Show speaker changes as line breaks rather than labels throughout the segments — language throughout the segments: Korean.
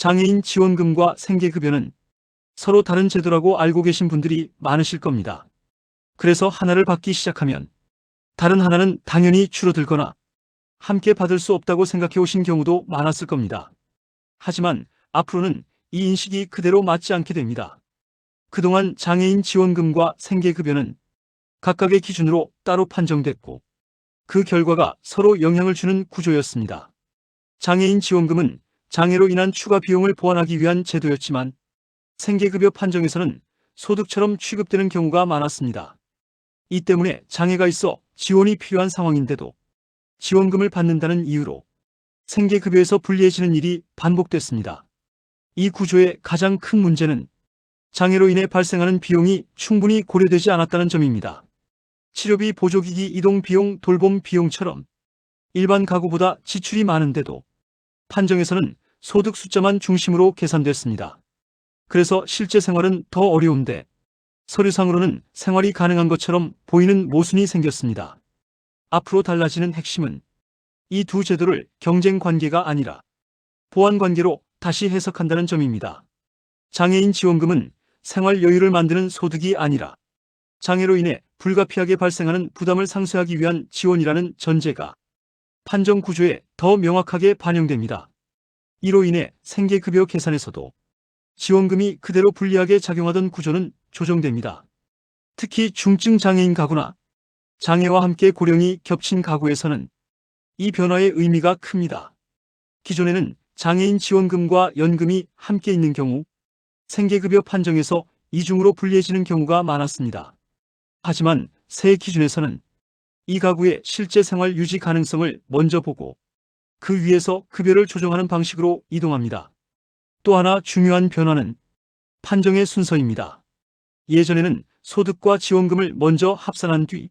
장애인 지원금과 생계급여는 서로 다른 제도라고 알고 계신 분들이 많으실 겁니다. 그래서 하나를 받기 시작하면 다른 하나는 당연히 줄어들거나 함께 받을 수 없다고 생각해 오신 경우도 많았을 겁니다. 하지만 앞으로는 이 인식이 그대로 맞지 않게 됩니다. 그동안 장애인 지원금과 생계급여는 각각의 기준으로 따로 판정됐고 그 결과가 서로 영향을 주는 구조였습니다. 장애인 지원금은 장애로 인한 추가 비용을 보완하기 위한 제도였지만 생계급여 판정에서는 소득처럼 취급되는 경우가 많았습니다. 이 때문에 장애가 있어 지원이 필요한 상황인데도 지원금을 받는다는 이유로 생계급여에서 불리해지는 일이 반복됐습니다. 이 구조의 가장 큰 문제는 장애로 인해 발생하는 비용이 충분히 고려되지 않았다는 점입니다. 치료비, 보조기기, 이동 비용, 돌봄 비용처럼 일반 가구보다 지출이 많은데도 판정에서는 소득 숫자만 중심으로 계산됐습니다. 그래서 실제 생활은 더 어려운데 서류상으로는 생활이 가능한 것처럼 보이는 모순이 생겼습니다. 앞으로 달라지는 핵심은 이 두 제도를 경쟁 관계가 아니라 보완 관계로 다시 해석한다는 점입니다. 장애인 지원금은 생활 여유를 만드는 소득이 아니라 장애로 인해 불가피하게 발생하는 부담을 상쇄하기 위한 지원이라는 전제가 판정 구조에 더 명확하게 반영됩니다. 이로 인해 생계급여 계산에서도 지원금이 그대로 불리하게 작용하던 구조는 조정됩니다. 특히 중증 장애인 가구나 장애와 함께 고령이 겹친 가구에서는 이 변화의 의미가 큽니다. 기존에는 장애인 지원금과 연금이 함께 있는 경우 생계급여 판정에서 이중으로 불리해지는 경우가 많았습니다. 하지만 새 기준에서는 이 가구의 실제 생활 유지 가능성을 먼저 보고 그 위에서 급여를 조정하는 방식으로 이동합니다. 또 하나 중요한 변화는 판정의 순서입니다. 예전에는 소득과 지원금을 먼저 합산한 뒤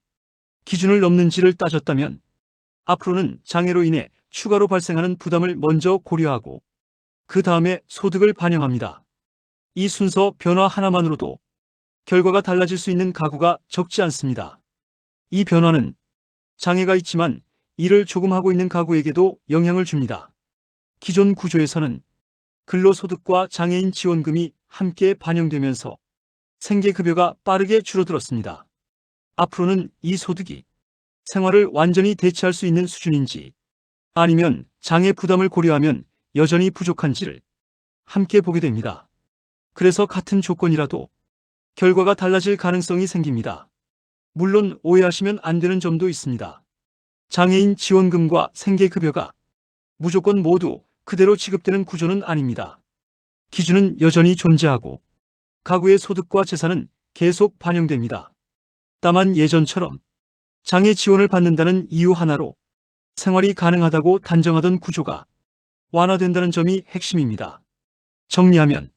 기준을 넘는지를 따졌다면 앞으로는 장애로 인해 추가로 발생하는 부담을 먼저 고려하고 그 다음에 소득을 반영합니다. 이 순서 변화 하나만으로도 결과가 달라질 수 있는 가구가 적지 않습니다. 이 변화는 장애가 있지만 일을 조금 하고 있는 가구에게도 영향을 줍니다. 기존 구조에서는 근로소득과 장애인 지원금이 함께 반영되면서 생계급여가 빠르게 줄어들었습니다. 앞으로는 이 소득이 생활을 완전히 대체할 수 있는 수준인지 아니면 장애 부담을 고려하면 여전히 부족한지를 함께 보게 됩니다. 그래서 같은 조건이라도 결과가 달라질 가능성이 생깁니다. 물론 오해하시면 안 되는 점도 있습니다. 장애인 지원금과 생계급여가 무조건 모두 그대로 지급되는 구조는 아닙니다. 기준은 여전히 존재하고 가구의 소득과 재산은 계속 반영됩니다. 다만 예전처럼 장애 지원을 받는다는 이유 하나로 생활이 가능하다고 단정하던 구조가 완화된다는 점이 핵심입니다. 정리하면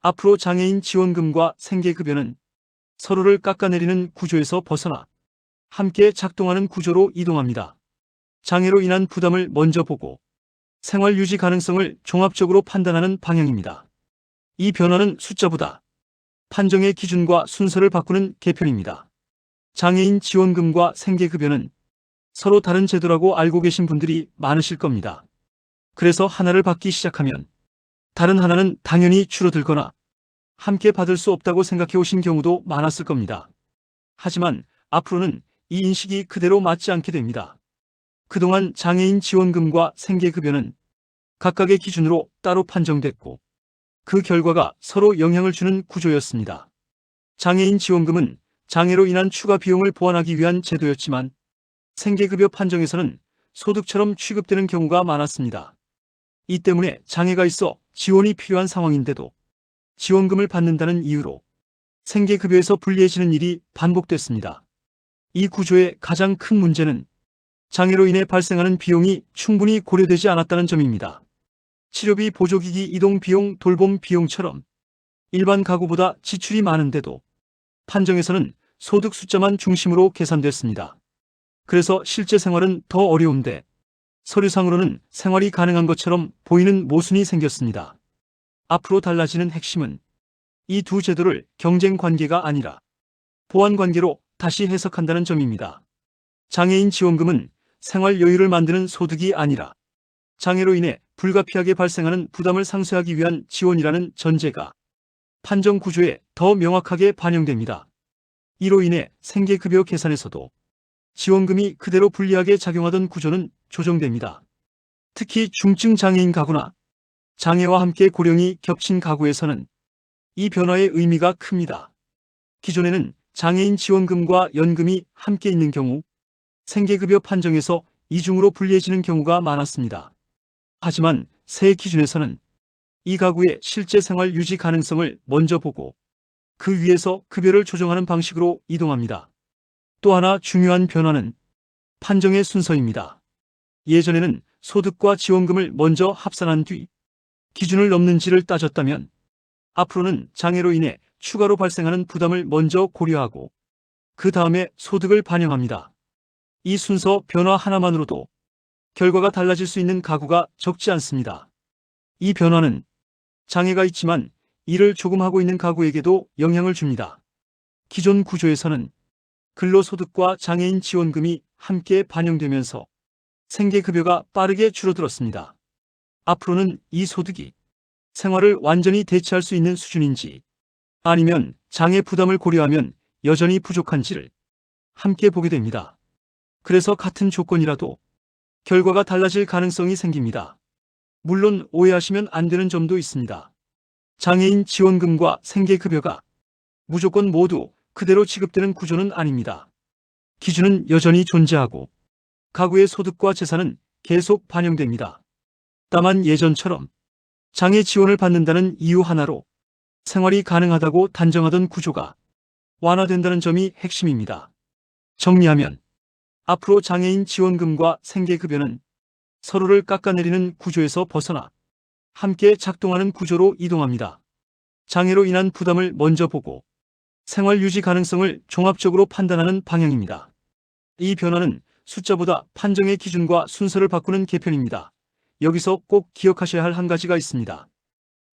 앞으로 장애인 지원금과 생계급여는 서로를 깎아내리는 구조에서 벗어나 함께 작동하는 구조로 이동합니다. 장애로 인한 부담을 먼저 보고 생활 유지 가능성을 종합적으로 판단하는 방향입니다. 이 변화는 숫자보다 판정의 기준과 순서를 바꾸는 개편입니다. 장애인 지원금과 생계급여는 서로 다른 제도라고 알고 계신 분들이 많으실 겁니다. 그래서 하나를 받기 시작하면 다른 하나는 당연히 줄어들거나 함께 받을 수 없다고 생각해 오신 경우도 많았을 겁니다. 하지만 앞으로는 이 인식이 그대로 맞지 않게 됩니다. 그동안 장애인 지원금과 생계급여는 각각의 기준으로 따로 판정됐고 그 결과가 서로 영향을 주는 구조였습니다. 장애인 지원금은 장애로 인한 추가 비용을 보완하기 위한 제도였지만 생계급여 판정에서는 소득처럼 취급되는 경우가 많았습니다. 이 때문에 장애가 있어 지원이 필요한 상황인데도 지원금을 받는다는 이유로 생계급여에서 불리해지는 일이 반복됐습니다. 이 구조의 가장 큰 문제는 장애로 인해 발생하는 비용이 충분히 고려되지 않았다는 점입니다. 치료비, 보조기기, 이동 비용, 돌봄 비용처럼 일반 가구보다 지출이 많은데도 판정에서는 소득 숫자만 중심으로 계산됐습니다. 그래서 실제 생활은 더 어려운데 서류상으로는 생활이 가능한 것처럼 보이는 모순이 생겼습니다. 앞으로 달라지는 핵심은 이 두 제도를 경쟁 관계가 아니라 보완 관계로 다시 해석한다는 점입니다. 장애인 지원금은 생활 여유를 만드는 소득이 아니라 장애로 인해 불가피하게 발생하는 부담을 상쇄하기 위한 지원이라는 전제가 판정 구조에 더 명확하게 반영됩니다. 이로 인해 생계급여 계산에서도 지원금이 그대로 불리하게 작용하던 구조는 조정됩니다. 특히 중증 장애인 가구나 장애와 함께 고령이 겹친 가구에서는 이 변화의 의미가 큽니다. 기존에는 장애인 지원금과 연금이 함께 있는 경우 생계급여 판정에서 이중으로 불리해지는 경우가 많았습니다. 하지만 새 기준에서는 이 가구의 실제 생활 유지 가능성을 먼저 보고 그 위에서 급여를 조정하는 방식으로 이동합니다. 또 하나 중요한 변화는 판정의 순서입니다. 예전에는 소득과 지원금을 먼저 합산한 뒤 기준을 넘는지를 따졌다면 앞으로는 장애로 인해 추가로 발생하는 부담을 먼저 고려하고 그 다음에 소득을 반영합니다. 이 순서 변화 하나만으로도 결과가 달라질 수 있는 가구가 적지 않습니다. 이 변화는 장애가 있지만 일을 조금 하고 있는 가구에게도 영향을 줍니다. 기존 구조에서는 근로소득과 장애인 지원금이 함께 반영되면서 생계급여가 빠르게 줄어들었습니다. 앞으로는 이 소득이 생활을 완전히 대체할 수 있는 수준인지 아니면 장애 부담을 고려하면 여전히 부족한지를 함께 보게 됩니다. 그래서 같은 조건이라도 결과가 달라질 가능성이 생깁니다. 물론 오해하시면 안 되는 점도 있습니다. 장애인 지원금과 생계급여가 무조건 모두 그대로 지급되는 구조는 아닙니다. 기준은 여전히 존재하고 가구의 소득과 재산은 계속 반영됩니다. 다만 예전처럼 장애 지원을 받는다는 이유 하나로 생활이 가능하다고 단정하던 구조가 완화된다는 점이 핵심입니다. 정리하면 앞으로 장애인 지원금과 생계급여는 서로를 깎아내리는 구조에서 벗어나 함께 작동하는 구조로 이동합니다. 장애로 인한 부담을 먼저 보고 생활 유지 가능성을 종합적으로 판단하는 방향입니다. 이 변화는 숫자보다 판정의 기준과 순서를 바꾸는 개편입니다. 여기서 꼭 기억하셔야 할 한 가지가 있습니다.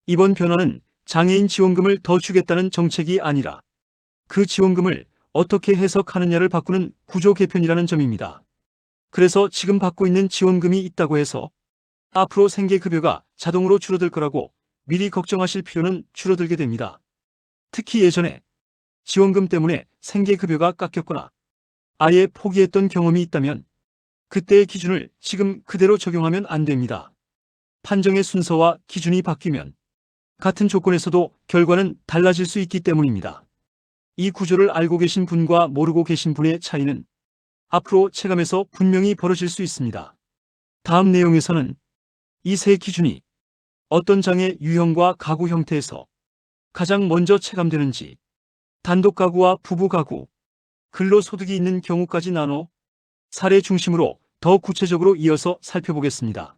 이번 변화는 장애인 지원금을 더 주겠다는 정책이 아니라 그 지원금을 어떻게 해석하느냐를 바꾸는 구조 개편이라는 점입니다. 그래서 지금 받고 있는 지원금이 있다고 해서 앞으로 생계급여가 자동으로 줄어들 거라고 미리 걱정하실 필요는 줄어들게 됩니다. 특히 예전에 지원금 때문에 생계급여가 깎였거나 아예 포기했던 경험이 있다면 그때의 기준을 지금 그대로 적용하면 안 됩니다. 판정의 순서와 기준이 바뀌면 같은 조건에서도 결과는 달라질 수 있기 때문입니다. 이 구조를 알고 계신 분과 모르고 계신 분의 차이는 앞으로 체감에서 분명히 벌어질 수 있습니다. 다음 내용에서는 이 세 기준이 어떤 장애 유형과 가구 형태에서 가장 먼저 체감되는지 단독 가구와 부부 가구, 근로소득이 있는 경우까지 나눠 사례 중심으로 더 구체적으로 이어서 살펴보겠습니다.